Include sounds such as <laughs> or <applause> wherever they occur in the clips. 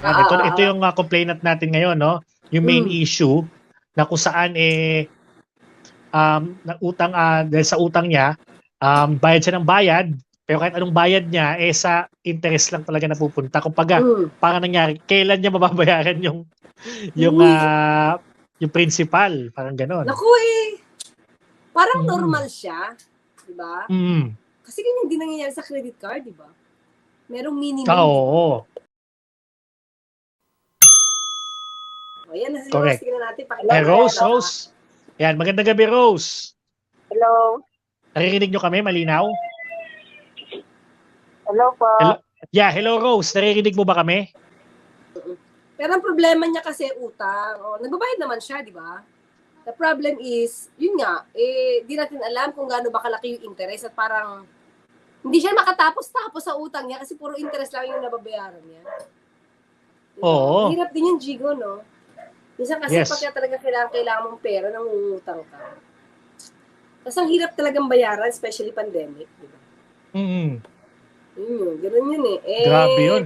Ah, ito, ah, ito ah. yung uh, complainant natin ngayon, no? Yung main Mm. issue na kung saan eh um na utang ah, dahil sa utang niya, um bayad siya ng bayad, pero kahit anong bayad niya eh sa interest lang talaga napupunta. Kumbaga, Mm. parang nangyari, kailan niya mababayaran yung yung Uy. ah, yung principal, parang gano'n. Naku eh. Parang Mm. normal siya. Di ba? Mm. Kasi ganyan din nangyayari sa credit card, di ba? Merong minimum. Oo. O, yan na si Correct. Rose. Tingnan natin. Eh, Pakilala. Rose, Rose. Yan, magandang gabi, Rose. Hello. Naririnig nyo kami, malinaw? Hello po. Hello? Yeah, hello, Rose. Naririnig mo ba kami? Pero ang problema niya kasi utang. O, nagbabayad naman siya, di ba? The problem is, yun nga, eh, di natin alam kung gaano ba kalaki yung interest at parang hindi siya makatapos-tapos sa utang niya kasi puro interest lang yung nababayaran niya. Oo. Hirap din yung Jigo, no? Minsan kasi Yes. pagka talaga kailangan, kailangan mong pera, nangungutang ka. Tapos ang hirap talagang bayaran, especially pandemic, di ba? Mm. Yun yun, ganun yun eh. eh Grabe yun.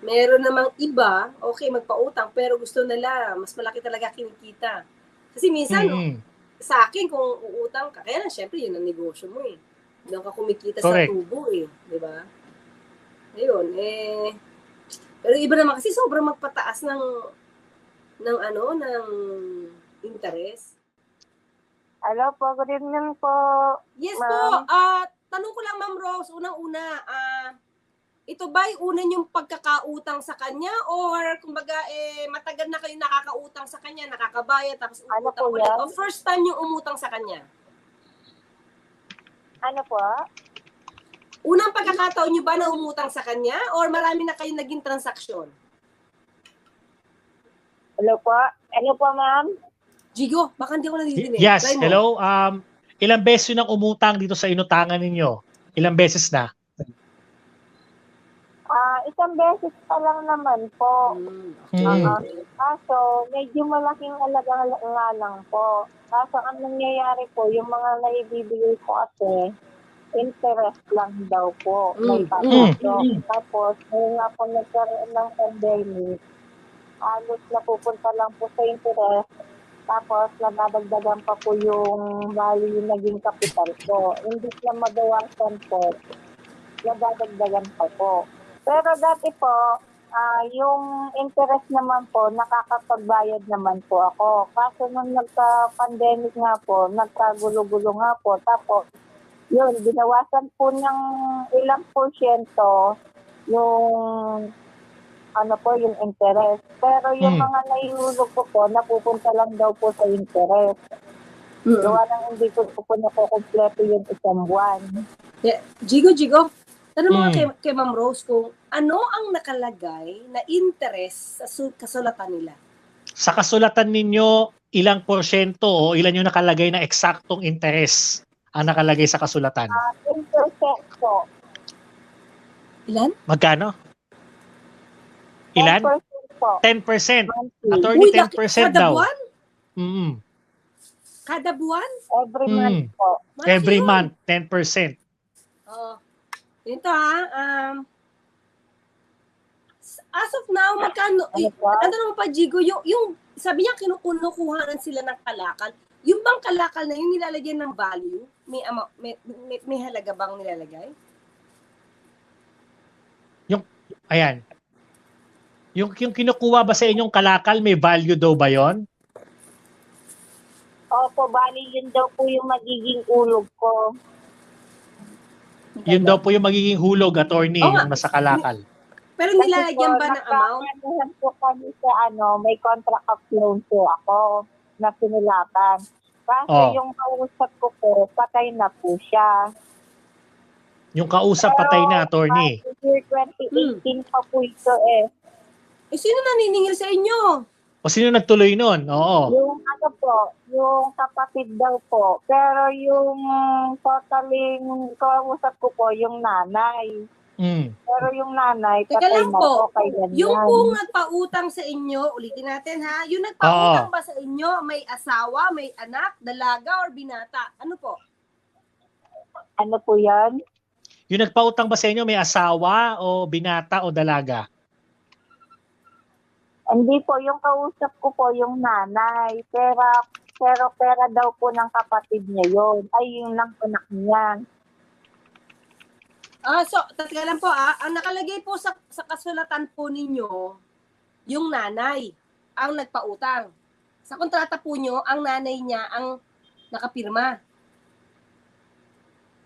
meron namang iba, okay, magpautang, pero gusto nila, mas malaki talaga kinikita. Kasi minsan, Mm. sa akin, kung uutang ka, kaya lang, syempre, yun ang negosyo mo eh. Doon ka kumikita Correct. sa tubo eh. Di ba? Ayun, eh. Pero iba naman kasi sobrang magpataas ng ng ano, ng interest. Hello po. Good evening po. Yes po. Ah, tanong ko lang Ma'am Rose, unang-una, ah ito ba yung una yung pagkakautang sa kanya or kumbaga eh matagal na kayo nakakautang sa kanya, nakakabayad tapos Ano umutang po ulit yan? o first time yung umutang sa kanya? Ano po? Unang pagkakataon nyo ba na umutang sa kanya or marami na kayong naging transaksyon? Hello po. Ano po, ma'am? Jigo, baka hindi ako naririnig. Yes, Try mo. hello. Um, ilang beses yun ang umutang dito sa inutangan ninyo? Ilang beses na? Ah, isang beses pa lang naman po. Hmm, Mm. Ah, kaso, medyo malaking alaga nga lang po. Kaso, ang nangyayari po, yung mga naibibigay ko kasi, interest lang daw po. May Mm, papasok. mm, mm. Tapos, ngayon nga po nagkaroon ng pandemic, halos napupunta lang po sa interest. Tapos, nadadagdagan pa po yung value naging capital ko. Hindi na magawang concept, nadadagdagan pa po. Pero dati po, ah yung interest naman po, nakakapagbayad naman po ako. Kaso nung nagka-pandemic nga po, nagkagulo-gulo nga po. Tapos, yun, binawasan po ng ilang porsyento yung ano po, yung interest. Pero yung Hmm. mga naihulog ko po, napupunta lang daw po sa interest. Mm. Gawa ng hindi ko po po nakukompleto yung isang buwan. Yeah. Jigo, Jigo, tanong mo nga Hmm. kay, kay Ma'am Rose kung ano ang nakalagay na interest sa su- kasulatan nila? Sa kasulatan ninyo, ilang porsyento o ilan yung nakalagay na eksaktong interest ang nakalagay sa kasulatan? Interest po. Ilan? Magkano? Ilan? 10% po. 10%. Monthly. Attorney, laki- 10% kada daw. buwan? Mm. Kada buwan? Every Hmm. month po. Every yun. month, 10%. Oo. Ito ha, um, as of now, magkano, Ano ano naman pa, Jigo, yung, yung sabi niya, kinukunukuhanan sila ng kalakal. Yung bang kalakal na yun nilalagyan ng value? May, ama, may, may, may halaga bang nilalagay? Ayan. Yung, yung kinukuha ba sa inyong kalakal, may value daw ba yon? Opo, bali yun daw po yung magiging ulog ko. Yun daw po yung magiging hulog, attorney, Oo nga. yung nasa kalakal. Pero nilalagyan ba ng amount? Nagkakaroon po kami sa ano, may contract of loan po ako na sinulatan. Kasi Oh. yung kausap ko po, patay na po siya. Yung kausap patay na, attorney. Kasi year 2018 pa po ito eh. Eh, sino naniningil sa inyo? O sino nagtuloy nun? Oo. Yung ano po, yung kapatid daw po. Pero yung totaling kausap ko po, yung nanay. Mm. Pero yung nanay, Teka patay lang na po. Yung pong nagpautang sa inyo, ulitin natin ha, yung nagpautang ba sa inyo, may asawa, may anak, dalaga, or binata? Ano po? Ano po yan? Yung nagpautang ba sa inyo, may asawa o binata o dalaga? Hindi po, yung kausap ko po yung nanay. Pera, pero pera daw po ng kapatid niya yon Ay, yung ng anak niya. Ah, so, tatga lang po ah, ang nakalagay po sa, sa kasulatan po ninyo, yung nanay ang nagpautang. Sa kontrata po nyo, ang nanay niya ang nakapirma.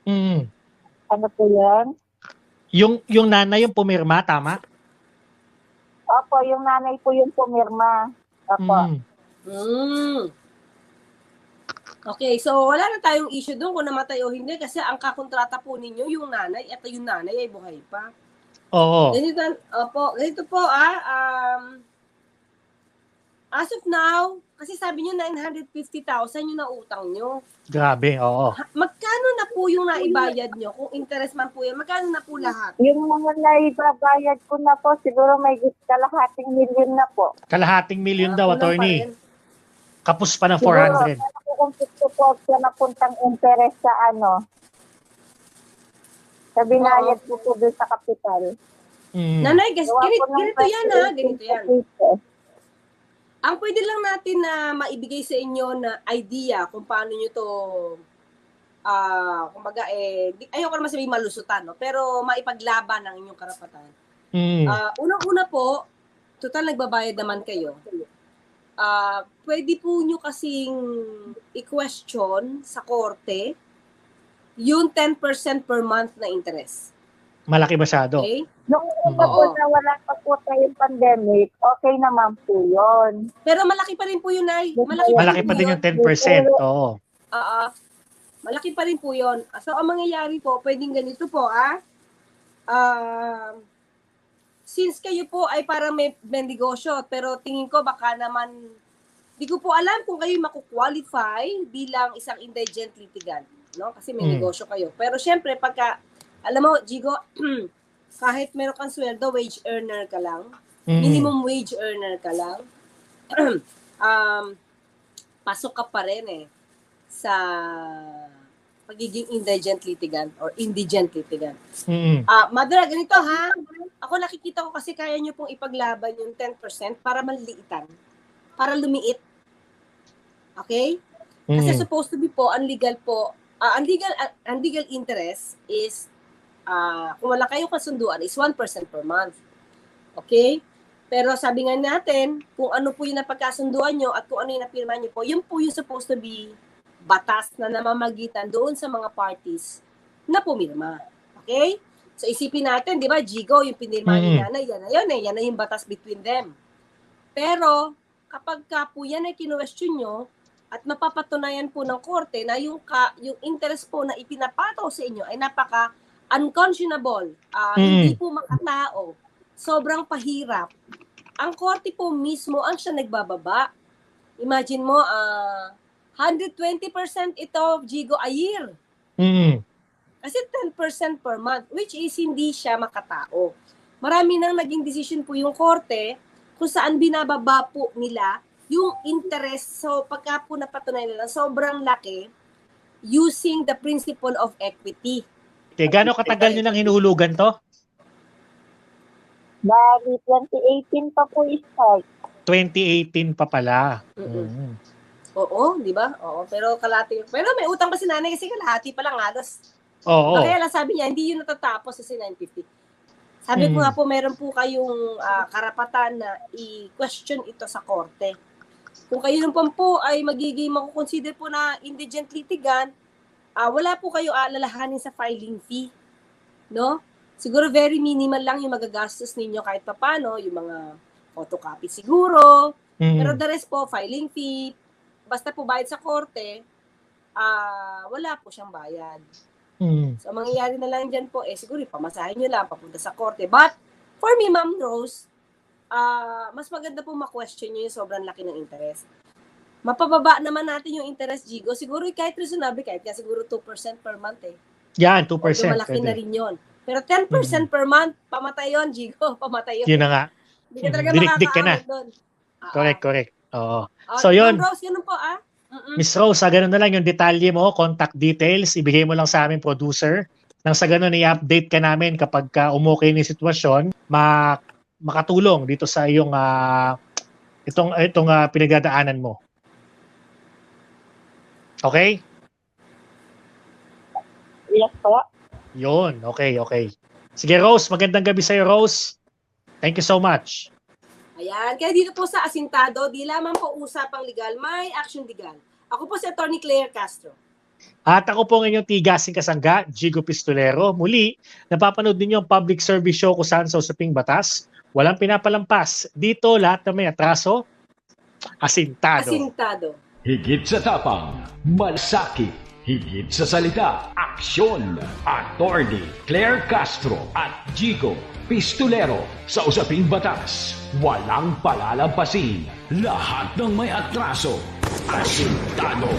Mm. Ano po yan? Yung yung nanay yung pumirma, tama? Opo, yung nanay po yung pumirma. Opo. Mm. Hmm. Okay, so wala na tayong issue doon kung namatay o hindi kasi ang kakontrata po ninyo, yung nanay, at yung nanay ay buhay pa. Oo. Ganito, opo, ganito po ah, um, as of now, kasi sabi nyo 950,000 yung nautang nyo. Grabe, oo. Ha- Magkano na po yung naibayad nyo? Kung interest man po yan, magkano na po lahat? Yung mga naibabayad ko na po, siguro may kalahating milyon na po. Kalahating milyon daw, kulang pa attorney. rin. Kapos pa ng Siguro, 400. Nakukumpit ko po sa napuntang interest sa ano. Sa binayad ko po doon sa kapital. Mm. Nanay, gas, Gawa ganito, ko ng ganito yan ha, ganito yan. Ang pwede lang natin na maibigay sa inyo na idea kung paano nyo to ah kumbaga eh ayoko naman sabihin malusutan no pero maipaglaban ang inyong karapatan. Mm. Ah, unang-una po, total nagbabayad naman kayo. Ah, pwede po nyo kasing i-question sa korte yung 10% per month na interest. Malaki masyado. Okay? Nung una po Oo. na wala pa po tayong pandemic, okay naman po yun. Pero malaki pa rin po yun, Nay. Malaki, Malaki rin pa din yun. yung 10%. Oo. Oo. malaki pa rin po yun. So, ang mangyayari po, pwedeng ganito po, ah. Um, since kayo po ay parang may, may negosyo, pero tingin ko baka naman, di ko po alam kung kayo makukwalify bilang isang indigent litigant. No? Kasi may Mm. negosyo kayo. Pero syempre, pagka, alam mo, Jigo, <clears throat> kahit meron kang sweldo, wage earner ka lang, Mm. minimum wage earner ka lang, <clears throat> um, pasok ka pa rin eh sa pagiging indigent litigant or indigent litigant. Mm. Ah, Mother, ganito ha. Ako nakikita ko kasi kaya nyo pong ipaglaban yung 10% para maliliitan. Para lumiit. Okay? Kasi Mm. supposed to be po, ang legal po, ah, ang legal, ah, ang legal interest is, ah, kung wala kayong kasunduan, is 1% per month. Okay? Pero sabi nga natin, kung ano po yung napagkasunduan nyo at kung ano yung napirma nyo po, yun po yung supposed to be batas na namamagitan doon sa mga parties na pumirma. Okay? So isipin natin, di ba, Jigo, yung pinirma ni Mm. nanay, yan na yun eh, yan na yung batas between them. Pero, kapag ka po yan ay kinuwestiyon nyo, at mapapatunayan po ng korte na yung ka, yung interest po na ipinapataw sa inyo ay napaka unconscionable, ah, Mm. hindi po makatao, sobrang pahirap. Ang korte po mismo ang siya nagbababa. Imagine mo, ah 120% ito, Jigo, a year. Mm. Kasi 10% per month, which is hindi siya makatao. Marami nang naging decision po yung korte kung saan binababa po nila yung interest. So, pagka po napatunayan nila, sobrang laki using the principle of equity. Okay, gaano katagal nyo nang hinuhulugan to? Bali, 2018 pa po start. 2018 pa pala. Mm-mm. Mm. Oo, di ba? Oo, pero kalati. Pero may utang pa si nanay kasi kalahati pa lang halos. Oo. Kaya lang sabi niya, hindi yun natatapos sa 950. Sabi ko Mm. nga po, meron po kayong ah, karapatan na i-question ito sa korte. Kung kayo naman po ay magiging makukonsider po na indigent litigant, ah, wala po kayo alalahanin sa filing fee. No? Siguro very minimal lang yung magagastos ninyo kahit papano, yung mga photocopy siguro, Mm. pero the rest po, filing fee, basta po bayad sa korte, ah wala po siyang bayad. Mm. So, ang mangyayari na lang dyan po, eh, siguro pamasahin nyo lang, papunta sa korte. But, for me, Ma'am Rose, ah mas maganda po ma-question nyo yung sobrang laki ng interest. Mapababa naman natin yung interest, Jigo. Siguro kahit reasonable, kahit nga siguro 2% per month eh. Yan, 2%. Although malaki na Pwede. rin yun. Pero 10% per month, pamatay yun, Jigo. <laughs> Pamatay yun. Yun na nga. Hindi ka talaga Dinikdik ka na. doon. Ah, Correct, ah. correct. Oo. Ah, So, yun. Rose, ganun po ah. Miss Rose, sa ganun na lang yung detalye mo, contact details, ibigay mo lang sa aming producer. Nang sa ganun, i-update ka namin kapag ka umukay ni sitwasyon, ma makatulong dito sa iyong ah, itong itong ah, pinagdadaanan mo. Okay? Yes po. Yun. Okay, okay. Sige, Rose. Magandang gabi sa'yo, Rose. Thank you so much. Ayan. Kaya dito po sa Asintado, di lamang po usapang legal, may action legal. Ako po si Attorney Claire Castro. At ako po ang inyong tigasing kasangga, Jigo Pistolero. Muli, napapanood ninyo ang public service show kung saan sa usaping batas. Walang pinapalampas. Dito, lahat na may atraso, asintado. Asintado. Higit sa tapang, malasakit. Higit sa salita, aksyon. Attorney Claire Castro at Jigo Pistolero sa usaping batas. Walang palalampasin. Lahat ng may atraso, asintado.